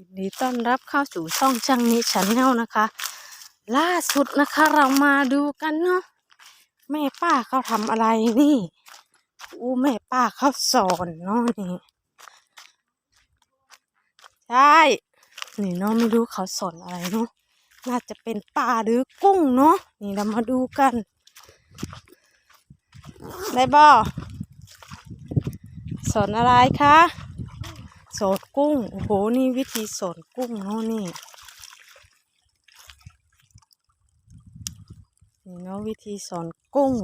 ยินดีต้อนรับเข้าสู่ช่องช่างนี้ชันแนลนะคะ ล่าสุดนะคะเรามาดูกันเนาะแม่ป้าเขาทำอะไรนี่อู้แม่ป้าเขาสอนเนาะนี่ใช่นี่เนาะไม่รู้เขาสอนอะไรเนาะน่าจะเป็นปลาหรือกุ้งเนาะนี่เรามาดูกันได้บ่สอนอะไรคะ สอนกุ้ง โอ้โห นี่วิธีสอนกุ้งเนาะนี่ นี่เนาะวิธีสอนกุ้ง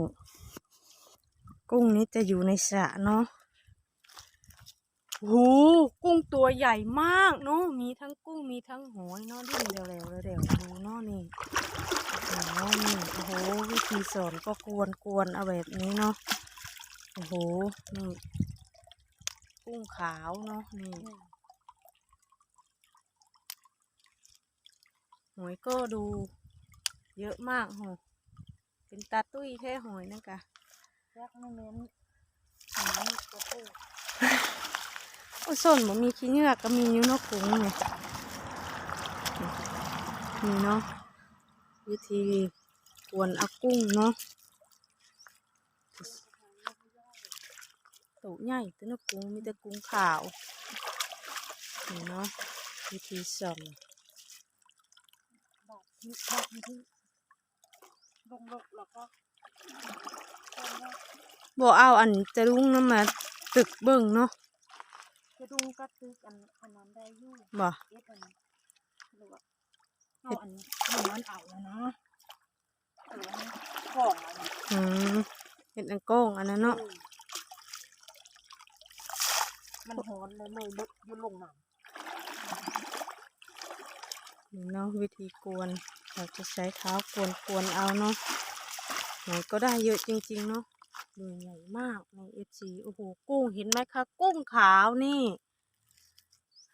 กุ้งนี้จะอยู่ในสระเนาะโอ้โหกุ้งตัวใหญ่มากเนาะมีทั้งกุ้งมีทั้งหอยเนาะดิ้นเร็วๆเร็วๆดูเนาะนี่โอ้โหนี่โอ้โหวิธีสอนก็กวนกวนๆเอาแบบนี้เนาะโอ้โหนี่ กุ้งขาวเนาะนี่หอยก็ดูเยอะมากโหเป็นตาตุ้ยแท้หอยนั่นกะยักษ์ไม่เน้นหางตัวผู้โอ้ส้นบ่มีขี้เหงือกก็มีอยู่เนาะกุ้งเนี่ยนี่เนาะวิธีกวนเอากุ้งเนาะ ตัวใหญ่ตัวเนาะกุ้งมีแต่กุ้งขาวนี่เนาะวิธีสอนบอกที่บอกที่ลงลกแล้วก็ต้นว่าบ่เอาอันจะรุ้งน้ำมาตึกเบิ่งเนาะจะดูก็ตึกอันอันนั้นได้อยู่บ่เอ็ดอันนั้นหรือว่าเอาอันนี้เอาอันเอาแล้วนะเอาอันนี้ของอันนี้อืมเห็ดอังโก้งอันนั้นเนาะ มันหอนเลยเลยลึกยืนลงน้นี่เนาะวิธีกวนเราจะใช้เท้ากวนกวนเอาเนาะหอยก็ได้เยอะจริง ๆ เนาะดูใหญ่มากในเอฟซีโอ้โหกุ้งเห็นไหมคะกุ้งขาวนี่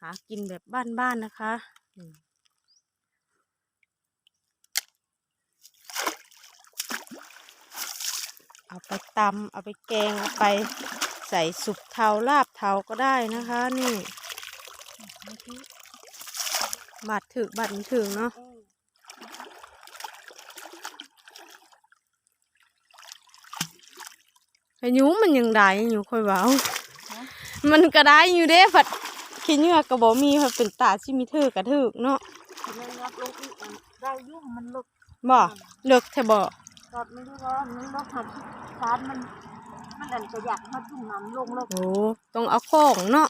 หากินแบบบ้านๆนะคะเอาไปตำเอาไปแกงเอาไป ใส่สุกเทาลาบเทาก็ได้นะคะ นี่ำไม่ที่บัตรถึกบัตรมันถึงเนาะเอออายุมันยังได้อยู่ค่อยเว้านะมันก็ได้อยู่เด้ผัดขี้เหงือกก็บ่มีผัดเป็นตาที่มีถือกระถืกเนาะทีนี้ยับลงอีกอันได้อยุ่งมันลึกบ่เลิกแท้บ่ตอดไม่รู้ว่ามันล็อกหัดฟานมัน มันอันจะอยากมาจุ่มน้ำลงล้วโอ้ต้องเอาของเนาะ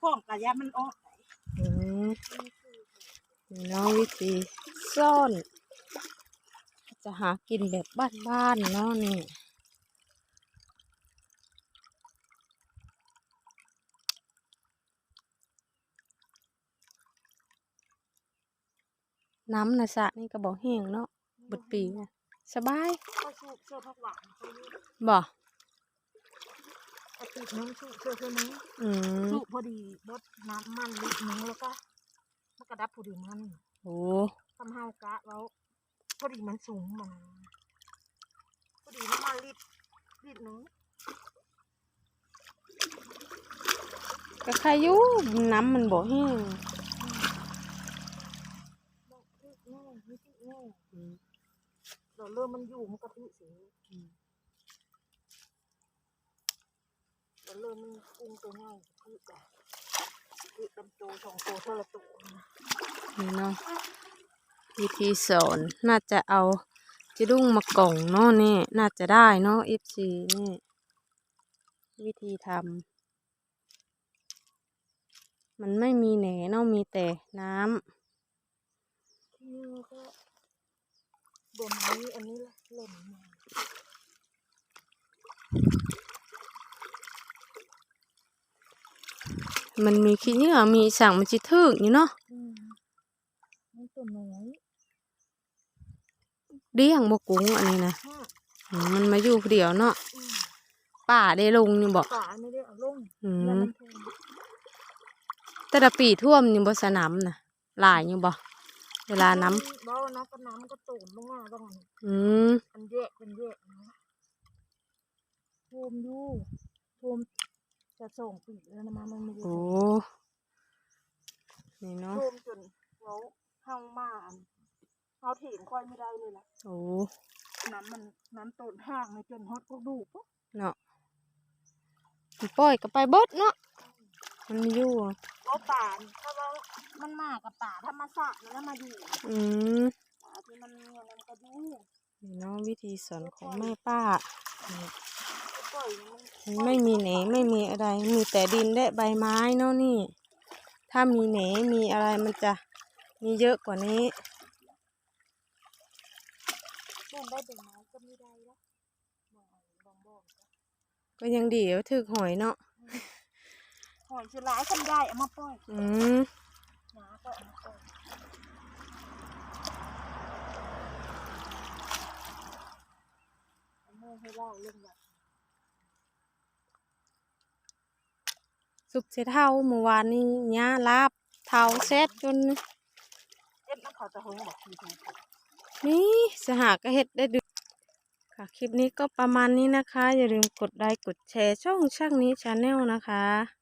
ข้องกระยามันออกอืมนี่เนาะวิธีซ่อน จะหากินแบบบ้านๆเนาะนี่น้ำนะสระนี่ก็บ่แห้งเนาะบดปีน่ะสบายก็สูบ เสื้อผักหวานเขาอยู่บ่เอาติดน้ำสูบเสื้อเสื้อนี้อืมสูบพอดีบดน้ำมันลิตรหนึงแล้วก็มันกระดับพอดีมันโอ้ทำเฮากะแล้วพอดีมันสูงมันพอดีน้ำมันลิตรลิตรหนึงก็ใครอยู่น้ำมันบ่แห้งบอกลิตรแน่ไม่ติแน่เดี๋ยวเริ่มมันอยู่มันกระทิสี เลยวเริ่มมันกุ้งตัวง่ายคือแบบคือตำโตสองตัวเท่าละตัวนี่เนาะวิธีสอนน่าจะเอาจิรุ่งมากล่องเนาะนี่น่าจะได้เนาะ FC นี่ วิธีทำมันไม่มีแหนเนาะมีแต่น้ำนี่ก็บนนี้อันนี้ละหล่นมา มันมีขี้เหงื่อมีสั่งมันจิทึกอยู่เนาะอืมนี่ตัวน้อยเดี้ยงบกุ้งอันนี้นะห้าอืมมันมาอยู่ผู้เดียวเนาะอืมป่าได้ลงอยู่บอกฝาไม่ได้เอาลงอืแล้วมมันแพงแต่ละปีท่วมอยู่บนสนามนะหลายอยู่บ่เวลาน้บ่น้ำก็น้ำก็ตูนลงมาบ้างำอืมมันแยกเป็นแยกนะโทมอยู่โทม จะส่งปีแล้วนะมามันไม่ได้โอ้ส่งนี่เนาะรวมจนเราเฮามาอันเฮาถีงค่อยไม่ได้เลยล่ะโอ้น้ำมันน้ำต้นทางในจนฮอดก็ดูปุ๊บเนาะมันปล่อยก็ไปเบิดเนาะมันอยู่อะก็ป่านี่ถ้าว่ามันมากับป่าธรรมชาตินั่นแหล้วมาอยู่อืมป่าที่มันเงินมันก็ดูนี่เนาะวิธีสอนของแม่ป้านี่ก็ปล่อยมัน ไม่มีเหนไม่มีอะไร มีแต่ดินและใบไม้เนาะนี่ ถ้ามีเหนมีอะไรมันจะมีเยอะกว่านี้เล่นได้เป็นไม้ก็ไม่ได้แล้วบองบองบองก็ยังดีว่าถึกหอยเนาะหอยชื่อร้ายคนได้เอามาปล่อยอืมหนาก็เอามาปล่อยเอามือให้เล่าเรื่องแบบ สุกเสเท่าเมื่อวานนี้ย่าลาบเท่าเซ็ตจนเอ็ดนักเขาจะหงบอกทีทีนี่สหาก็เฮ็ดได้ดูค่ะคลิปนี้ก็ประมาณนี้นะคะ อย่าลืมกดไลค์กดแชร์ช่องช่างนี้ชาแนลนะคะ